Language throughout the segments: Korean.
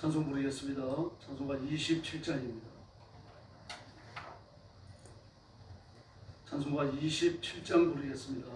찬송 부르겠습니다. 찬송가 27장입니다. 찬송가 27장 부르겠습니다.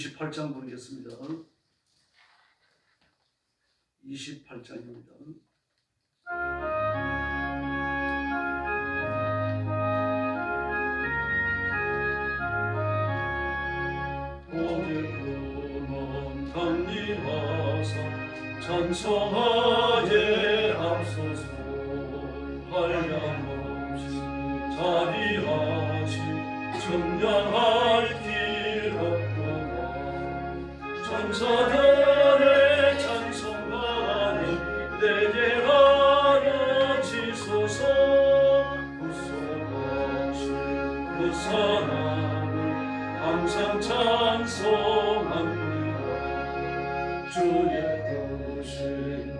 28장 보겠습니다. 28장입니다. 祝愿都是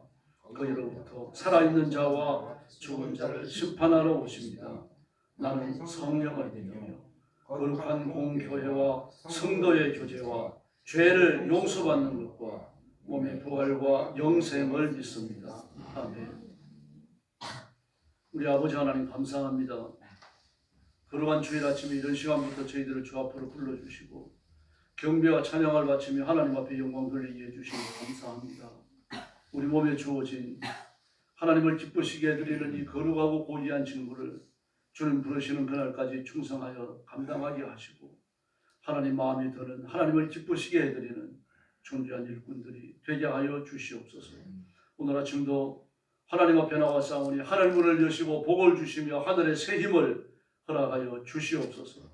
그이로부터 살아있는 자와 죽은 자를 심판하러 오십니다. 나는 성령을 믿으며 거룩한 공교회와 성도의 교제와 죄를 용서받는 것과 몸의 부활과 영생을 믿습니다. 아멘. 우리 아버지 하나님 감사합니다. 거룩한 주일 아침에 이런 시간부터 저희들을 주 앞으로 불러주시고 경배와 찬양을 바치며 하나님 앞에 영광 돌리게 해주시니 감사합니다. 우리 몸에 주어진 하나님을 기쁘시게 해드리는 이 거룩하고 고귀한 직무를 주님 부르시는 그날까지 충성하여 감당하게 하시고 하나님 마음에 드는 하나님을 기쁘시게 해드리는 존귀한 일꾼들이 되게 하여 주시옵소서. 오늘 아침도 하나님 앞에 나와 싸우니 하늘 문을 여시고 복을 주시며 하늘의 새 힘을 허락하여 주시옵소서.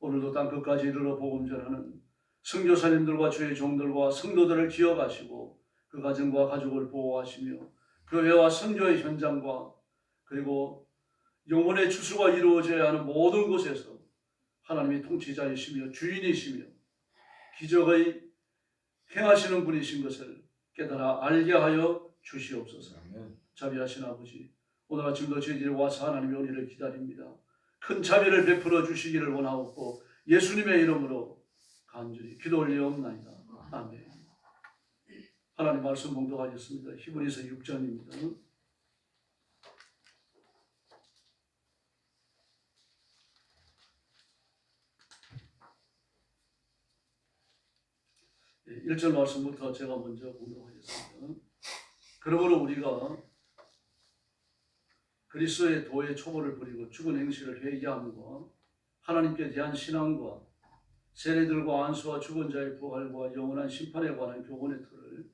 오늘도 땅 끝까지 이르러 복음 전하는 성교사님들과 주의 종들과 성도들을 기억하시고 그 가정과 가족을 보호하시며 교회와 선교의 현장과 그리고 영혼의 추수가 이루어져야 하는 모든 곳에서 하나님이 통치자이시며 주인이시며 기적의 행하시는 분이신 것을 깨달아 알게 하여 주시옵소서. 자비하신 아버지, 오늘 아침도 저희들이 와서 하나님의 은혜를 기다립니다. 큰 자비를 베풀어 주시기를 원하옵고 예수님의 이름으로 간절히 기도 올리옵나이다. 아멘. 하나님 말씀 봉독하겠습니다. 히브리서 6장입니다. 예, 1절 말씀부터 제가 먼저 봉독하겠습니다. 그러므로 우리가 그리스도의 도의 초보를 부리고 죽은 행실을 회개함과 하나님께 대한 신앙과 세례들과 안수와 죽은 자의 부활과 영원한 심판에 관한 교훈의 틀을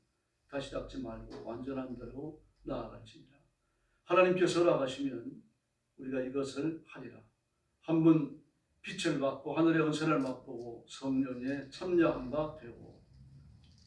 다시 닦지 말고 완전한 대로 나아갈지니라. 하나님께서 허락하시면 우리가 이것을 하리라. 한분 빛을 받고 하늘의 은혜를 맛보고 성령에 참여한 바 되고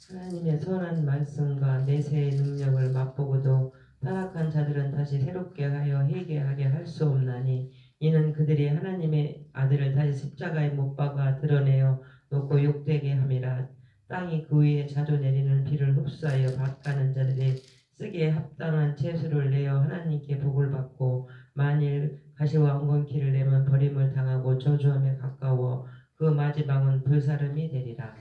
하나님의 선한 말씀과 내세의 능력을 맛보고도 타락한 자들은 다시 새롭게 하여 회개하게 할 수 없나니 이는 그들이 하나님의 아들을 다시 십자가에 못 박아 드러내어 놓고 욕되게 함이라 땅이 그 위에 자주 내리는 비를 흡수하여 밭가는 자들이 쓰기에 합당한 채수를 내어 하나님께 복을 받고 만일 가시와 엉겅퀴를 내면 버림을 당하고 저주함에 가까워 그 마지막은 불사름이 되리라.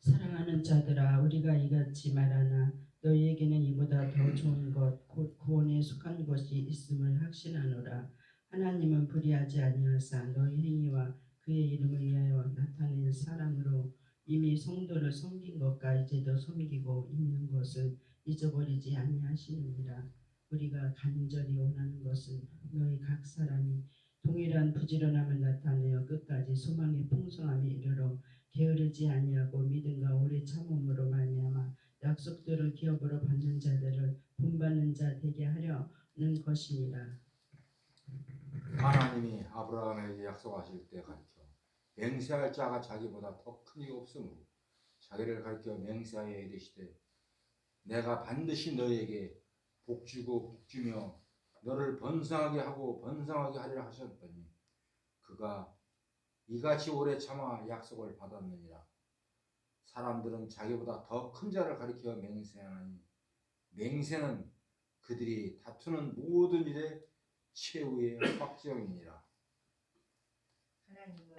사랑하는 자들아 우리가 이같이 말하나 너희에게는 이보다 더 좋은 것 곧 구원에 속한 것이 있음을 확신하노라. 하나님은 불의하지 아니하사 너희 행위와 그의 이름을 위하여 나타낸 사랑으로 이미 성도를 섬긴 것과 이제도 섬기고 있는 것을 잊어버리지 아니하시느니라 우리가 간절히 원하는 것은 너희 각 사람이 동일한 부지런함을 나타내어 끝까지 소망의 풍성함에 이르러 게으르지 아니하고 믿음과 오래 참음으로 말미암아 약속들을 기업으로 받는 자들을 본받는 자 되게 하려는 것이니라. 하나님이 아브라함에게 약속하실 때 가르쳐 맹세할 자가 자기보다 더 큰 이가 없으므로 자기를 가르쳐 맹세하여 이르시되 내가 반드시 너에게 복주고 복주며 너를 번성하게 하고 번성하게 하리라 하셨더니 그가 이같이 오래 참아 약속을 받았느니라 사람들은 자기보다 더 큰 자를 가리켜 맹세하니 맹세는 그들이 다투는 모든 일에 최후의 확정이니라. 하나님은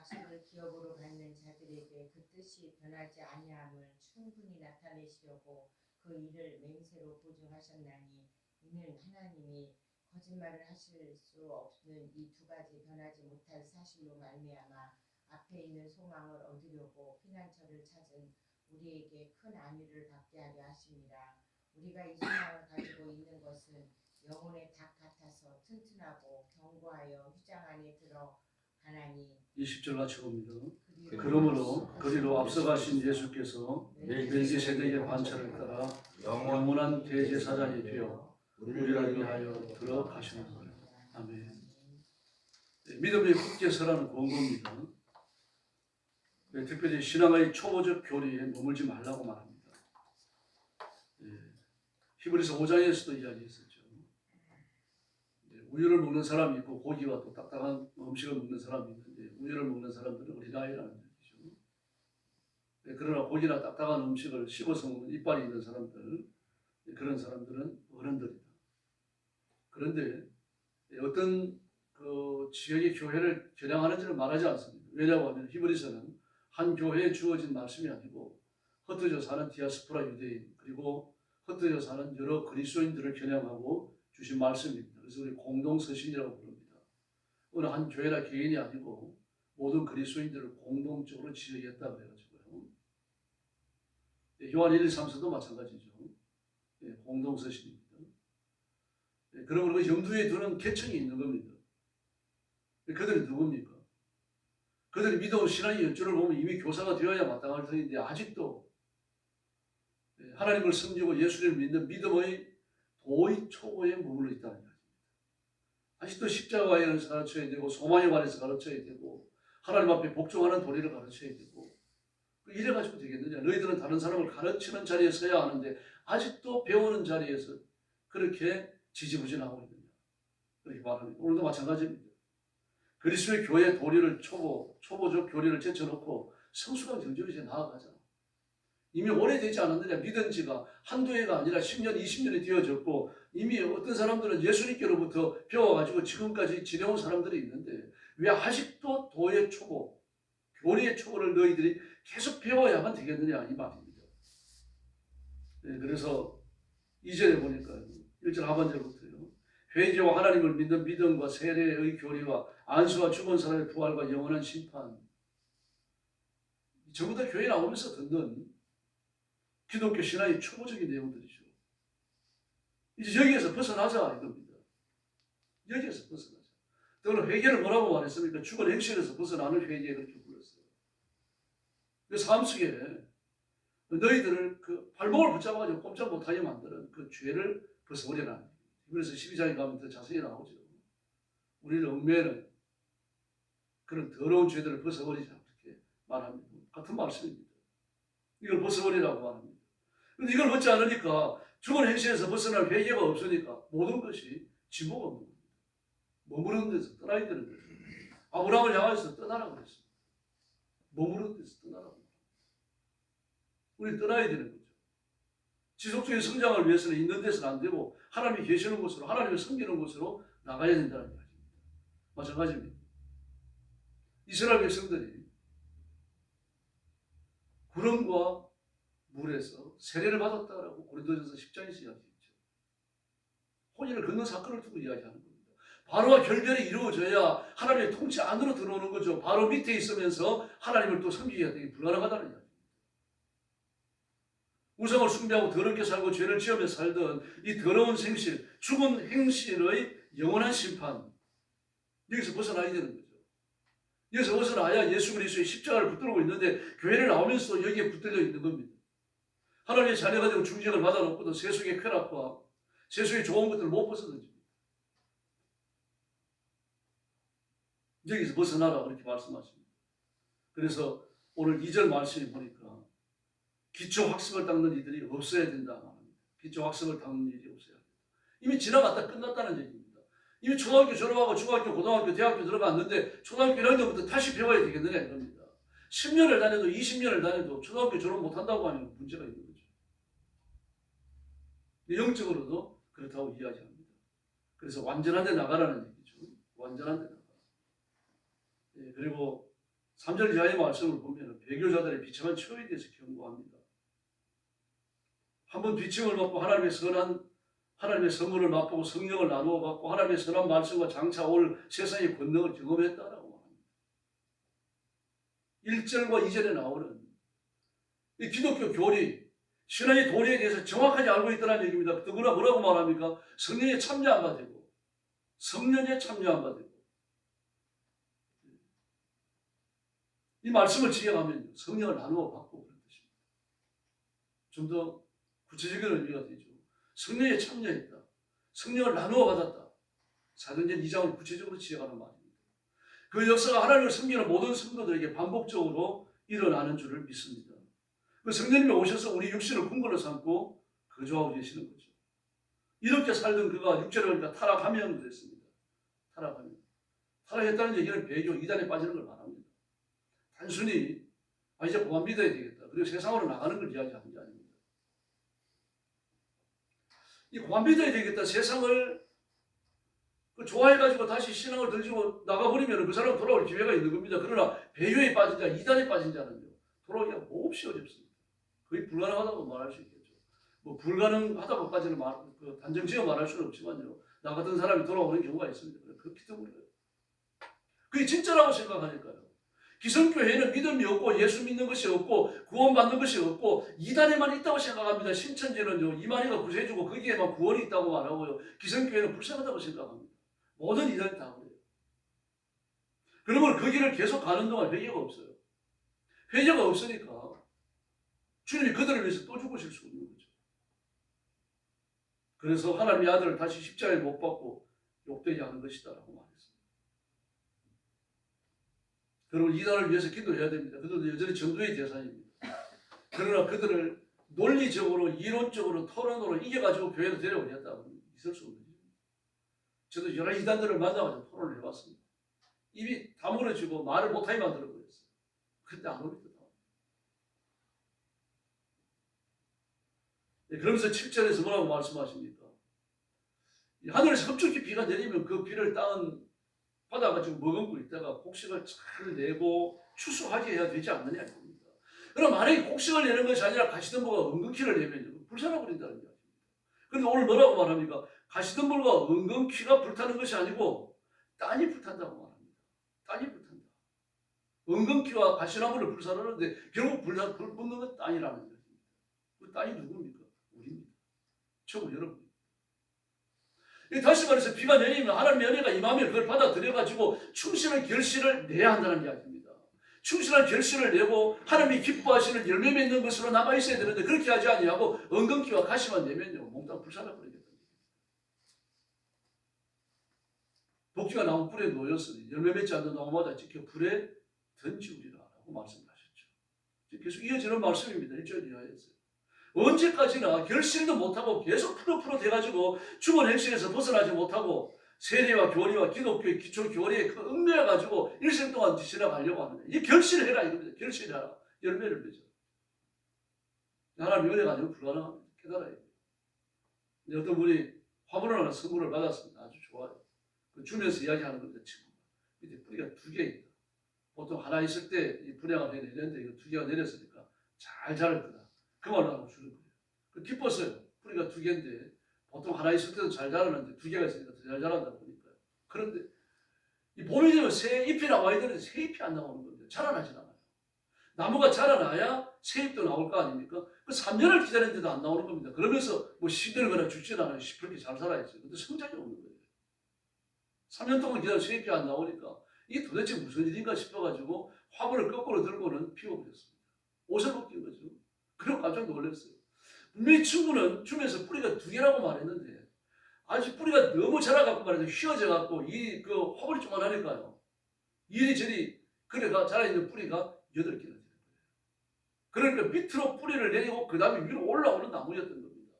약속을 기업으로 받는 자들에게 그 뜻이 변하지 아니함을 충분히 나타내시려고 그 일을 맹세로 보증하셨나니 이는 하나님이 거짓말을 하실 수 없는 이 두 가지 변하지 못할 사실로 말미암아 앞에 있는 소망을 얻으려고 피난처를 찾은 우리에게 큰 안위를 받게 하려 하심이라. 우리가 이 소망을 가지고 있는 것은 영혼의 닭 같아서 튼튼하고 견고하여 휘장 안에 들어 가나니 20절 같이 봅니다. 그러므로 그리로 앞서가신 예수께서 멜기세덱의 관찰을 따라 영원 영원한 대제사장이 되어 우리를 위하여 들어가시는 거예요. 아멘. 네, 믿음의 국제서라는 권고입니다. 네, 특별히 신앙의 초보적 교리에 머물지 말라고 말합니다. 예, 히브리서 5장에서도 이야기했었죠. 예, 우유를 먹는 사람이 있고 고기와 또 딱딱한 음식을 먹는 사람이 있는데 우유를 먹는 사람들은 어린아이라는 얘기죠. 예, 그러나 고기나 딱딱한 음식을 씹어서 먹는 이빨이 있는 사람들 예, 그런 사람들은 어른들이다. 그런데 어떤 그 지역의 교회를 겨냥하는지는 말하지 않습니다. 왜냐하면 히브리서는 한 교회에 주어진 말씀이 아니고 흩어져 사는 디아스포라 유대인 그리고 흩어져 사는 여러 그리스도인들을 겨냥하고 주신 말씀입니다. 그래서 우리 공동 서신이라고 부릅니다. 어느 한 교회나 개인이 아니고 모든 그리스도인들을 공동적으로 지어야겠다 그래가지고요. 예, 요한 1, 2, 3서도 마찬가지죠. 예, 공동 서신입니다. 예, 그러므로 그 염두에 두는 계층이 있는 겁니다. 예, 그들이 누굽니까? 그들이 믿어 신앙의 연주를 보면 이미 교사가 되어야 마땅할 터인데 아직도 예, 하나님을 섬기고 예수를 믿는 믿음의 도의 초보에 머물러 있다는. 아직도 십자가에 관해서 가르쳐야 되고 소망에 관해서 가르쳐야 되고 하나님 앞에 복종하는 도리를 가르쳐야 되고 그 이래 가지고 되겠느냐 너희들은 다른 사람을 가르치는 자리에 서야 하는데 아직도 배우는 자리에서 그렇게 지지부진하고 있느냐 그렇게 말합니다. 오늘도 마찬가지입니다. 그리스도의 교회 도리를 초보, 초보적 교리를 제쳐놓고 성숙한 정적으로 이제 나아가자. 이미 오래되지 않았느냐 믿은 지가 한두 해가 아니라 10년, 20년이 되어졌고 이미 어떤 사람들은 예수님께로부터 배워가지고 지금까지 지내온 사람들이 있는데 왜 아직도 도의 초보, 교리의 초보를 너희들이 계속 배워야만 되겠느냐 이 말입니다. 네, 그래서 2절에 보니까 1절 하반절부터요. 회개와 하나님을 믿는 믿음과 세례의 교리와 안수와 죽은 사람의 부활과 영원한 심판 전부 다 교회 나오면서 듣는 기독교 신앙의 초보적인 내용들이죠. 이제 여기에서 벗어나자 이겁니다. 여기에서 벗어나자. 또는 회개를 뭐라고 말했습니까? 죽은 행실에서 벗어나는 회개 그렇게 불렀어요. 그 삶 속에 너희들을 그 발목을 붙잡아가지고 꼼짝 못하게 만드는 그 죄를 거예요. 그래서 12장에 가면 더 자세히 나오죠. 우리를 얽매는 그런 더러운 죄들을 벗어버리자 이렇게 말합니다. 같은 말씀입니다. 이걸 벗어버리라고 말합니다. 근데 이걸 벗지 않으니까 죽은 행실에서 벗어날 회개가 없으니까 모든 것이 지목 없는 겁니다. 머무르는 데서 떠나야 되는 거죠. 아브라함을 향해서 떠나라고 그랬습니다. 머무르는 데서 떠나라고. 우리 떠나야 되는 거죠. 지속적인 성장을 위해서는 있는 데서는 안 되고 하나님이 계시는 곳으로 하나님을 섬기는 곳으로 나가야 된다는 이야기입니다. 마찬가지입니다. 이스라엘 백성들이 구름과 물에서 세례를 받았다라고 고린도전서 10장에서 이야기했죠. 혼인을 걷는 사건을 두고 이야기하는 겁니다. 바로와 결별이 이루어져야 하나님의 통치 안으로 들어오는 거죠. 바로 밑에 있으면서 하나님을 또 섬기기가 되게 불가능하다는 이야기입니다. 우상을 숭배하고 더럽게 살고 죄를 지으며 살던 이 더러운 생실, 죽은 행실의 영원한 심판 여기서 벗어나야 되는 거죠. 여기서 벗어나야 예수 그리스도의 십자가를 붙들고 있는데 교회를 나오면서도 여기에 붙들려 있는 겁니다. 하나님의 자녀가 되고 중직을 받아놓고도 세속의 쾌락과 세속의 좋은 것들을 못 벗어던집니다. 여기서 벗어나라 그렇게 말씀하십니다. 그래서 오늘 2절 말씀에 보니까 기초 학습을 닦는 이들이 없어야 된다 말합니다. 기초 학습을 닦는 일이 없어야 된다. 이미 지나갔다 끝났다는 얘기입니다. 이미 초등학교 졸업하고 중학교, 고등학교, 대학교 들어갔는데 초등학교 1학년부터 다시 배워야 되겠느냐 이겁니다. 10년을 다녀도 20년을 다녀도 초등학교 졸업 못한다고 하면 문제가 있는 거 죠. 영적으로도 그렇다고 이야기합니다. 그래서 완전한 데 나가라는 얘기죠. 완전한 데 나가. 예, 그리고 3절 이하의 말씀을 보면 배교자들의 비참한 처에 대해서 경고합니다. 한번 비침을 받고 하나님의 선한 하나님의 선물을 맛보고 성령을 나누어 받고 하나님의 선한 말씀과 장차 올 세상의 권능을 경험했다라고 합니다. 1절과 2절에 나오는 이 기독교 교리, 신앙의 도리에 대해서 정확하게 알고 있다는 얘기입니다. 더구나 뭐라고 말합니까? 성령에 참여 안 받고 성령에 참여 안 받고 이 말씀을 지향하면 성령을 나누어 받고 그런 뜻입니다. 좀 더 구체적인 의미가 되죠. 성령에 참여했다. 성령을 나누어 받았다. 사도행전 2장을 구체적으로 지향하는 말입니다. 그 역사가 하나님을 섬기는 모든 성도들에게 반복적으로 일어나는 줄을 믿습니다. 그 성령님이 오셔서 우리 육신을 궁궐로 삼고 거주하고 계시는 거죠. 이렇게 살던 그가 육체를 타락하면 그랬습니다. 타락하면. 타락했다는 얘기는 배교 이단에 빠지는 걸 말합니다. 단순히 아 이제 그만 믿어야 되겠다. 그리고 세상으로 나가는 걸 이야기하는 게 아닙니다. 이 그만 믿어야 되겠다. 세상을 그 좋아해가지고 다시 신앙을 던지고 나가버리면 그 사람 돌아올 기회가 있는 겁니다. 그러나 배교에 빠진 자, 이단에 빠진 자는요. 돌아오기가 몹시 어렵습니다. 거의 불가능하다고 말할 수 있겠죠. 뭐 불가능하다고까지는 말, 그 단정지어 말할 수는 없지만요. 나 같은 사람이 돌아오는 경우가 있습니다. 그렇기 때문에 그게 진짜라고 생각하니까요. 기성교회는 믿음이 없고 예수 믿는 것이 없고 구원받는 것이 없고 이단에만 있다고 생각합니다. 신천지는요 이만희가 구세주고 거기에만 구원이 있다고 말하고요. 기성교회는 불쌍하다고 생각합니다. 모든 이단이 다 그래요. 그러면 그 길을 계속 가는 동안 회개가 없어요. 회개가 없으니까 주님이 그들을 위해서 또 죽으실 수 없는 거죠. 그래서 하나님의 아들을 다시 십자가에 못 박고 욕되게 하는 것이다 라고 말했습니다. 여러분 이단을 위해서 기도해야 됩니다. 그들도 여전히 정도의 대상입니다. 그러나 그들을 논리적으로 이론적으로 토론으로 이겨가지고 교회로 데려오겠다고 있을 수 없는 일입니다. 저도 여러 이단들을 만나가지고 토론을 해봤습니다. 입이 다물어지고 말을 못하게 만들어버렸어요. 근데 안 옵니다. 네, 그러면서 7절에서 뭐라고 말씀하십니까? 이 하늘에서 흡족히 비가 내리면 그 비를 땅은 받아가지고 머금고 있다가 곡식을 잘 내고 추수하게 해야 되지 않느냐 이겁니다. 그럼 만약에 곡식을 내는 것이 아니라 가시덤불과 은근키를 내면 불살아 버린다는 이야기입니다. 그런데 오늘 뭐라고 말합니까? 가시덤불과 은근키가 불타는 것이 아니고 땅이 불탄다고 말합니다. 땅이 불탄다. 은근키와 가시나무를 불살하는데 결국 불, 불 붙는 건 땅이라는 이야기입니다. 그 땅이 누굽니까? 처음 여러분. 다시 말해서 비가 내리면 하나님의 은혜가 임하면 그걸 받아들여가지고 충실한 결실을 내야 한다는 이야기입니다. 충실한 결실을 내고 하나님이 기뻐하시는 열매 맺는 것으로 남아 있어야 되는데 그렇게 하지 아니하고 은근기와 가시만 내면요 몽땅 불살아 버리겠다. 독지가 나무 불에 놓였으니 열매 맺지 않는 나무마다 지켜 불에 던지우리라 라고 말씀하셨죠. 계속 이어지는 말씀입니다. 1절 이하에서. 언제까지나 결실도 못하고 계속 프로프로 돼가지고 죽은 행실에서 벗어나지 못하고 세례와 교리와 기독교의 기초 교리에 그 얽매여가지고 일생 동안 지나가려고 하는데 이 결실해라 이겁니다. 결실해라. 열매를 맺어. 하나님 은혜가 아니면 불가능합니다. 깨달아야 돼요. 어떤 분이 화분을 하나 선물을 받았습니다. 아주 좋아요. 그 주면서 이야기하는 건데 지금 밑에 뿌리가 두 개 있다. 보통 하나 있을 때 분양을 해야 되는데 이거 두 개가 내렸으니까 잘 자랄 거다. 그 말로 하고 주는 거예요. 그 기뻤어요. 뿌리가 두 개인데 보통 하나 있을 때도 잘 자라는데 두 개가 있으니까 더 잘 자란다 보니까요. 그런데 이 봄이 되면 새 잎이 나와야 되는데 새 잎이 안 나오는 건데 자라나지 않아요. 나무가 자라나야 새 잎도 나올 거 아닙니까? 그 3년을 기다렸는데도 안 나오는 겁니다. 그러면서 뭐 시들거나 죽진 않아요. 그렇게 잘 살아야지. 근데 성장이 없는 거예요. 3년 동안 기다려 새 잎이 안 나오니까 이게 도대체 무슨 일인가 싶어가지고 화분을 거꾸로 들고는 피워버렸습니다. 옷을 벗긴 거죠. 그리고 깜짝 놀랐어요. 분명히 친구는 주면서 뿌리가 두 개라고 말했는데 아직 뿌리가 너무 자라갖고 말해서 휘어져갖고 이그 화분이 조만하니까요. 이리저리 그래가 자라있는 뿌리가 여덟 개가 되는 거예요. 그러니까 밑으로 뿌리를 내리고 그 다음에 위로 올라오는 나무였던 겁니다.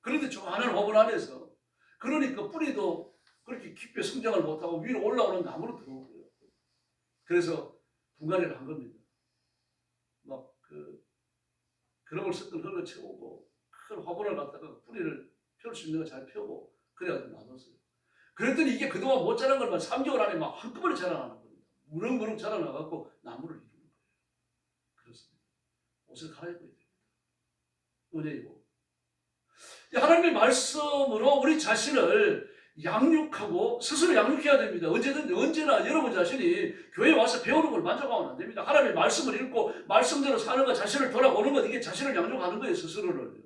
그런데 조만한 화분 안에서 그러니까 뿌리도 그렇게 깊게 성장을 못하고 위로 올라오는 나무로 들어오고요. 그래서 분갈이를 한 겁니다. 막그 그런 걸 섞은 흙을 채우고 큰 화분을 갖다가 뿌리를 펼 수 있는 거잘 펴고 그래가지고 나눴어요. 그랬더니 이게 그동안 못 자란 걸만 3개월 안에 막 한꺼번에 자라나는 겁니다. 무럭무럭 자라나갖고 나무를 이루는 거예요. 그렇습니다. 옷을 갈아입어야 됩니다. 은혜이고. 이 하나님의 말씀으로 우리 자신을 양육하고 스스로 양육해야 됩니다. 언제든 언제나 여러분 자신이 교회 와서 배우는 걸 만족하면 안 됩니다. 하나님의 말씀을 읽고 말씀대로 사는 것 자신을 돌아보는 것 이게 자신을 양육하는 거예요. 스스로를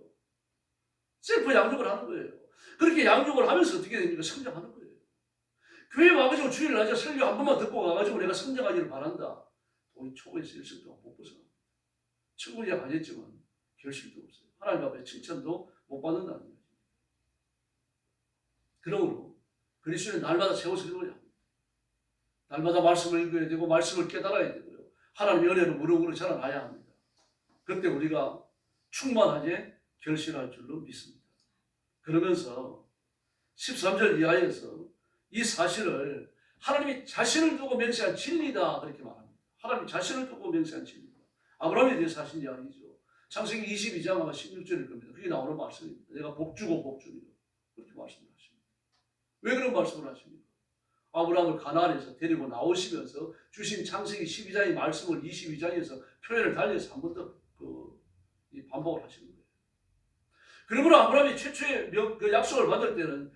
셀프 양육을 하는 거예요. 그렇게 양육을 하면서 어떻게 됩니까? 성장하는 거예요. 교회 와가지고 주일 낮에 설교 한 번만 듣고 가가지고 내가 성장하기를 바란다. 우리 초에서 일생 동안 못 벗어나. 천국 예약 안 했지만 결실도 없어요. 하나님 앞에 칭찬도 못 받는다는 거죠. 그러므로 그리스도는 날마다 세워서 읽어야 합니다. 날마다 말씀을 읽어야 되고 말씀을 깨달아야 되고요. 하나님의 은혜로 무릎으로 자라나야 합니다. 그때 우리가 충만하게 결실할 줄로 믿습니다. 그러면서 13절 이하에서 이 사실을 하나님이 자신을 두고 맹세한 진리다 그렇게 말합니다. 하나님이 자신을 두고 맹세한 진리다. 아브라함에 대해서 하신 이야기죠. 창세기 22장 아마 16절일 겁니다. 그게 나오는 말씀입니다. 내가 복주고 복주리라 그렇게 말씀을 하십니다. 왜 그런 말씀을 하십니까? 아브라함을 가나안에서 데리고 나오시면서 주신 창세기 12장의 말씀을 22장에서 표현을 달리해서 한 번 더 그 반복을 하시는 거예요. 그러므로 아브라함이 최초의 명, 그 약속을 받을 때는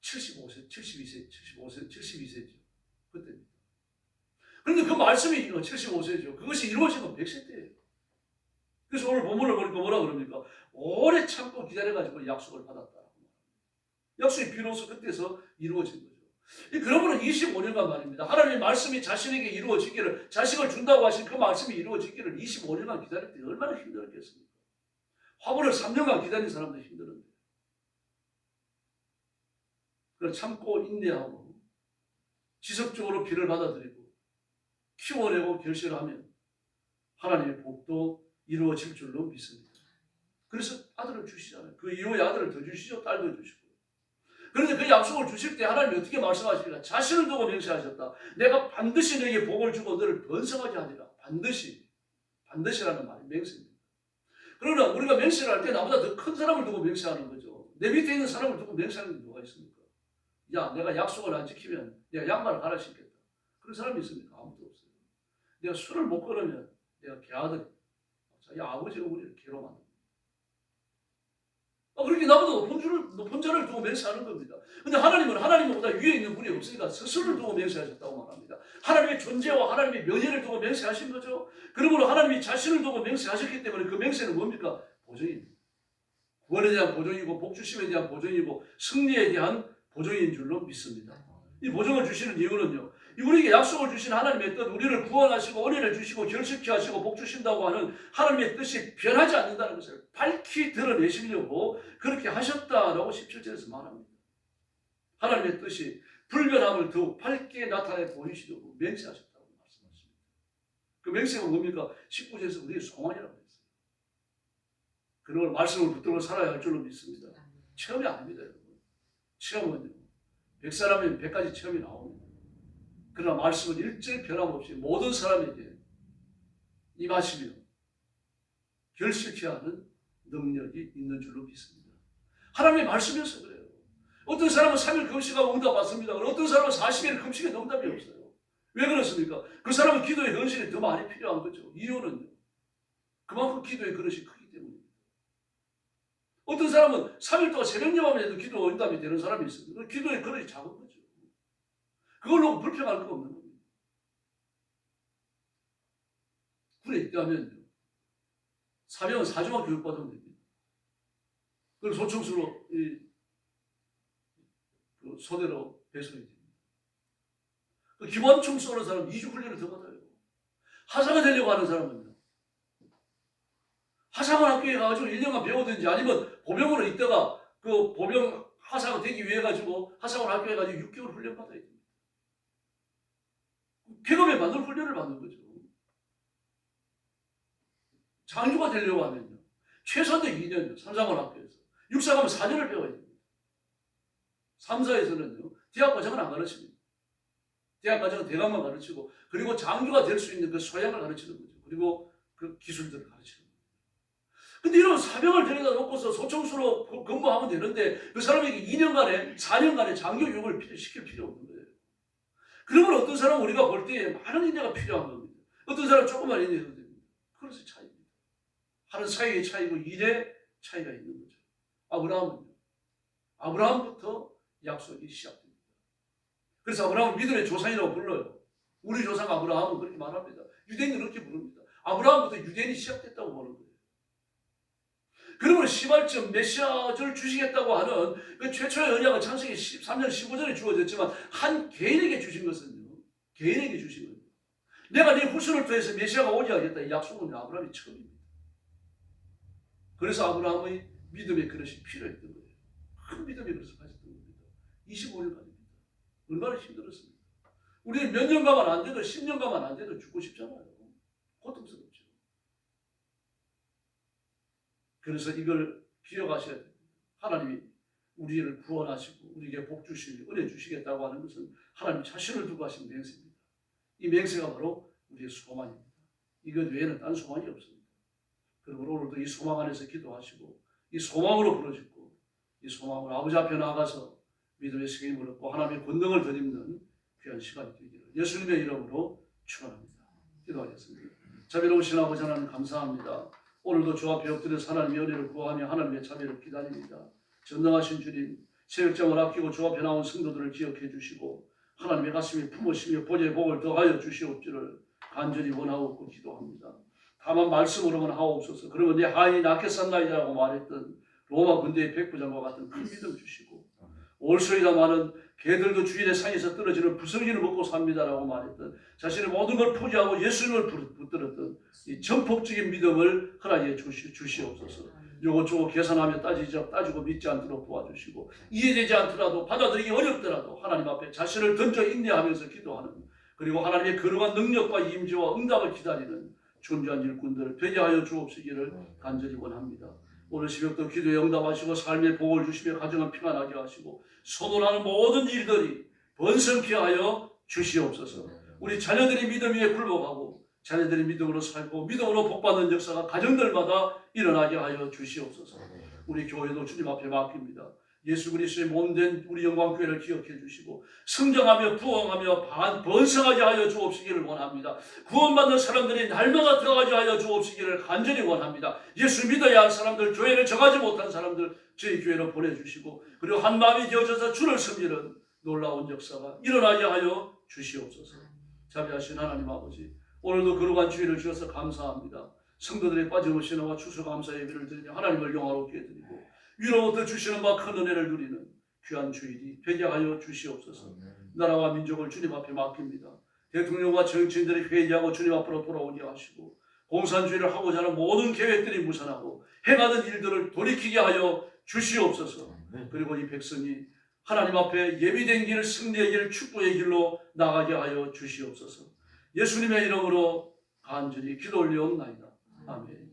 75세, 72세, 75세, 72세죠. 그때입니다. 그런데 그 말씀이 75세죠. 그것이 이루어진 건 100세 때예요. 그래서 오늘 본문을 보니까 뭐라 그럽니까? 오래 참고 기다려가지고 약속을 받았다. 약속이 비로소 그때서 이루어진 거죠. 이 그러므로 25년간 말입니다. 하나님의 말씀이 자신에게 이루어지기를, 자식을 준다고 하신 그 말씀이 이루어지기를 25년간 기다릴 때 얼마나 힘들었겠습니까? 화분을 3년간 기다린 사람도 힘들었는데. 그걸 참고 인내하고 지속적으로 비를 받아들이고 키워내고 결실하면 하나님의 복도 이루어질 줄로 믿습니다. 그래서 아들을 주시잖아요. 그 이후에 아들을 더 주시죠. 딸도 주시고. 그런데 그 약속을 주실 때 하나님이 어떻게 말씀하시니까 자신을 두고 맹세하셨다. 내가 반드시 너에게 복을 주고 너를 번성하게 하리라. 반드시. 반드시라는 말이 맹세입니다. 그러나 우리가 맹세를 할 때 나보다 더 큰 사람을 두고 맹세하는 거죠. 내 밑에 있는 사람을 두고 맹세하는 게 누가 있습니까? 야, 내가 약속을 안 지키면 내가 양말을 갈아 신겠다. 그런 사람이 있습니까? 아무도 없어요. 내가 술을 못 끊으면 내가 개아들, 자기 아버지가 우리를 만듭니다. 아, 그렇게 나보다 높은, 높은 자를 두고 맹세하는 겁니다. 근데 하나님은 하나님보다 위에 있는 분이 없으니까 스스로를 두고 맹세하셨다고 말합니다. 하나님의 존재와 하나님의 명예를 두고 맹세하신 거죠. 그러므로 하나님이 자신을 두고 맹세하셨기 때문에 그 맹세는 뭡니까? 보존입니다. 구원에 대한 보존이고 복주심에 대한 보존이고 승리에 대한 보존인 줄로 믿습니다. 이 보존을 주시는 이유는요. 우리에게 약속을 주신 하나님의 뜻, 우리를 구원하시고 은혜를 주시고 결식케 하시고 복 주신다고 하는 하나님의 뜻이 변하지 않는다는 것을 밝히 드러내시려고 그렇게 하셨다라고 17절에서 말합니다. 하나님의 뜻이 불변함을 더욱 밝게 나타내 보이시려고 맹세하셨다고 말씀하십니다. 그 맹세가 뭡니까? 19절에서 우리의 소망이라고 했어요. 그런 걸 말씀을 붙들고 살아야 할 줄로 믿습니다. 체험이 아닙니다, 여러분. 체험은요. 백 사람이면 백 가지 체험이 나옵니다. 그러나 말씀은 일절 변함없이 모든 사람에게 임하시며 결실케 하는 능력이 있는 줄로 믿습니다. 하나님의 말씀이어서 그래요. 어떤 사람은 3일 금식하고 응답 받습니다. 어떤 사람은 40일 금식에 응답이 없어요. 왜 그렇습니까? 그 사람은 기도의 헌신이 더 많이 필요한 거죠. 이유는요. 그만큼 기도의 그릇이 크기 때문입니다. 어떤 사람은 3일 동안 새벽 예밤에 도 기도 응답이 되는 사람이 있습니다. 그 기도의 그릇이 작은 거죠. 그걸로 불평할 거 없는 겁니다. 군에 입대하면요. 사병은 사주만 교육받으면 됩니다. 그리고 소총수로 이, 그 소대로 배송이 됩니다. 그 기관총 쏘는 사람 2주 훈련을 더 받아요. 하사가 되려고 하는 사람은요. 하사관 학교에 가가지고 1년간 배우든지 아니면 보병으로 있다가 그 보병 하사가 되기 위해 가지고 하사관 학교에 가지고 6개월 훈련 받아야 됩 계급에 맞는 훈련을 받는 거죠. 장교가 되려고 하면요. 최소한도 2년요. 삼사관 학교에서. 육사 가면 4년을 배워야 됩니다. 3사에서는요. 대학 과정은 안 가르칩니다. 대학 과정은 대학만 가르치고 그리고 장교가 될 수 있는 그 소양을 가르치는 거죠. 그리고 그 기술들을 가르치는 거죠. 근데 이런 사병을 데려다 놓고서 소총수로 그- 근무하면 되는데 그 사람에게 2년간에 4년간의 장교육을 피- 시킬 필요 없는 거예요. 그러면 어떤 사람은 우리가 볼 때 많은 인내가 필요한 겁니다. 어떤 사람은 조금만 인내해도 됩니다. 그래서 차이입니다. 하는 사이의 차이고 일의 차이가 있는 거죠. 아브라함은요. 아브라함부터 약속이 시작됩니다. 그래서 아브라함은 믿음의 조상이라고 불러요. 우리 조상 아브라함은 그렇게 말합니다. 유대인은 그렇게 부릅니다. 아브라함부터 유대인이 시작됐다고 보는 거예요. 그러면 시발점 메시아를 주시겠다고 하는 그 최초의 언약은 창세기 13년 15절에 주어졌지만 한 개인에게 주신 것은요. 개인에게 주신 거예요. 내가 네 후손을 통해서 메시아가 오게 하겠다. 이 약속은 아브라함이 처음입니다. 그래서 아브라함의 믿음의 그릇이 필요했던 거예요. 큰 믿음의 그릇을 가졌던 겁니다. 25년 가집니다. 얼마나 힘들었습니까? 우리는 몇년 가만 안 돼도 10년 가만 안 돼도 죽고 싶잖아요. 고통스럽죠. 그래서 이걸 기억하셔야 됩니다. 하나님이 우리를 구원하시고 우리에게 복 주시고 은혜 주시겠다고 하는 것은 하나님 자신을 두고 하신 맹세입니다. 이 맹세가 바로 우리의 소망입니다. 이것 외에는 딴 소망이 없습니다. 그러므로 오늘도 이 소망 안에서 기도하시고 이 소망으로 부르짖고 이 소망으로 아버지 앞에 나가서 믿음의 책임을 얻고 하나님의 권능을 덧입는 귀한 시간이 되기를 예수님의 이름으로 축원합니다. 기도하겠습니다. 자비로우신 아버지 하나님 감사합니다. 오늘도 주 앞에 엎드려 하나님의 은혜를 구하며 하나님의 자비를 기다립니다. 전능하신 주님, 세역장을 아끼고 주 앞에 나온 성도들을 기억해 주시고 하나님의 가슴에 품으시며 본의 복을 더하여 주시옵기를 간절히 원하옵고 기도합니다. 다만 말씀으로만 하옵소서. 그러면 내 하인이 낫겠었나이다라고 말했던 로마 군대의 백부장과 같은 큰 믿음 주시고 올소이다마는 개들도 주인의 상에서 떨어지는 부스러기를 먹고 삽니다라고 말했던 자신의 모든 걸 포기하고 예수님을 붙- 붙들었던 이 전폭적인 믿음을 허락해 주시, 주시옵소서. 요거 저거 계산하며 따지지 따지고 믿지 않도록 도와주시고 이해되지 않더라도 받아들이기 어렵더라도 하나님 앞에 자신을 던져 인내하면서 기도하는 그리고 하나님의 거룩한 능력과 임재와 응답을 기다리는 존재한 일꾼들 되게 하여 주옵시기를 간절히 원합니다. 오늘 새벽도 기도에 응답하시고 삶의 복을 주시며 가정을 평안하게 하시고 소원하는 모든 일들이 번성케 하여 주시옵소서. 우리 자녀들이 믿음 위에 굴복하고 자녀들이 믿음으로 살고 믿음으로 복받는 역사가 가정들마다 일어나게 하여 주시옵소서. 우리 교회도 주님 앞에 맡깁니다. 예수 그리스도의 몸된 우리 영광교회를 기억해 주시고 성장하며 부흥하며 반 번성하게 하여 주옵시기를 원합니다. 구원받는 사람들이 날마다 들어가게 하여 주옵시기를 간절히 원합니다. 예수 믿어야 할 사람들, 교회를 정하지 못한 사람들 저희 교회로 보내주시고 그리고 한 마음이 되어져서 주를 섬기는 놀라운 역사가 일어나게 하여 주시옵소서. 자비하신 하나님 아버지 오늘도 거룩한 주의를 주셔서 감사합니다. 성도들의 빠짐없이 나와 추수감사 예배를 드리며 하나님을 영화롭게 드리고 위로부터 주시는 바 큰 은혜를 누리는 귀한 주일이 되게 하여 주시옵소서. 나라와 민족을 주님 앞에 맡깁니다. 대통령과 정치인들이 회개하고 주님 앞으로 돌아오게 하시고 공산주의를 하고자 하는 모든 계획들이 무산하고 행하는 일들을 돌이키게 하여 주시옵소서. 그리고 이 백성이 하나님 앞에 예비된 길, 승리의 길, 축복의 길로 나가게 하여 주시옵소서. 예수님의 이름으로 간절히 기도 올려옵나이다. 아멘.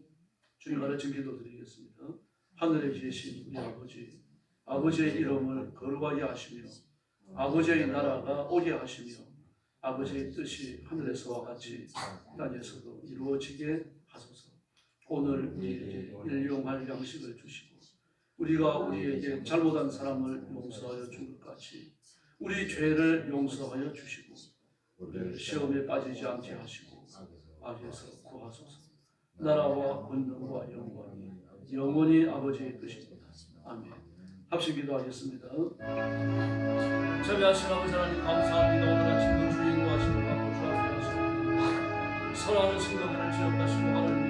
주님 가르친 기도 드리겠습니다. 하늘에 계신 우리 아버지, 아버지의 이름을 거룩하게 하시며 아버지의 나라가 오게 하시며 아버지의 뜻이 하늘에서와 같이 땅에서도 이루어지게 하소서. 오늘 우리에게 일용할 양식을 주시고 우리가 우리에게 잘못한 사람을 용서하여 준것 같이 우리 죄를 용서하여 주시고 우리를 시험에 빠지지 않게 하시고 악에서 구하소서. 나라와 권능과 영광이 영원히 아버지의 뜻입니다. 아멘. 합심 기도하겠습니다. 자비하신 아버지 하나님 감사합니다. 오늘 아침도 주의 인도하시는 받고 주 앞에 하시고 사랑하는 성도들을 지역하시고